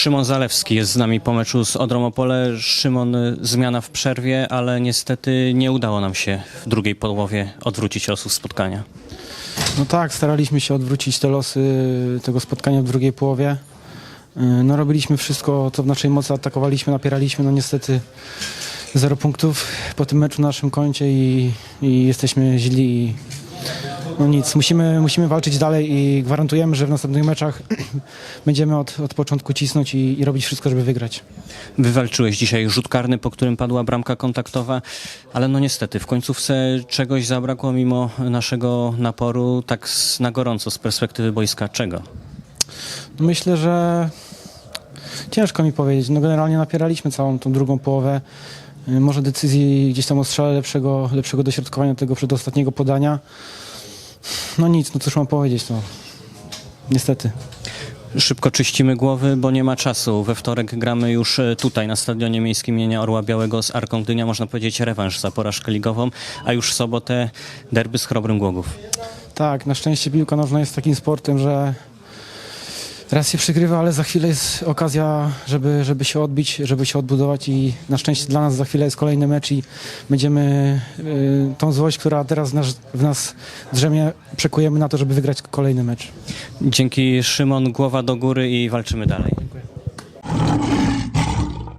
Szymon Zalewski jest z nami po meczu z Odrą Opole. Szymon, y, zmiana w przerwie, ale niestety nie udało nam się w drugiej połowie odwrócić losów spotkania. No tak, staraliśmy się odwrócić te losy tego spotkania w drugiej połowie. Yy, No robiliśmy wszystko, co w naszej mocy, atakowaliśmy, napieraliśmy, no niestety zero punktów po tym meczu na naszym koncie i, i jesteśmy źli. No nic, musimy, musimy walczyć dalej i gwarantujemy, że w następnych meczach będziemy od, od początku cisnąć i, i robić wszystko, żeby wygrać. Wywalczyłeś dzisiaj rzut karny, po którym padła bramka kontaktowa, ale no niestety w końcówce czegoś zabrakło mimo naszego naporu, tak z- na gorąco z perspektywy boiska. Czego? Myślę, że ciężko mi powiedzieć. No generalnie napieraliśmy całą tą drugą połowę. Może decyzji gdzieś tam o strzale lepszego, lepszego dośrodkowania tego przedostatniego podania. No nic, no cóż mam powiedzieć, no. Niestety. Szybko czyścimy głowy, bo nie ma czasu. We wtorek gramy już e, tutaj na Stadionie Miejskim imienia Orła Białego z Arką Gdynia. Można powiedzieć rewanż za porażkę ligową, a już w sobotę derby z Chrobrym Głogów. Tak, na szczęście piłka nożna jest takim sportem, że raz się przygrywa, ale za chwilę jest okazja, żeby, żeby się odbić, żeby się odbudować i na szczęście dla nas za chwilę jest kolejny mecz i będziemy y, tą złość, która teraz w nas, w nas drzemie, przekujemy na to, żeby wygrać kolejny mecz. Dzięki Szymon, głowa do góry i walczymy dalej.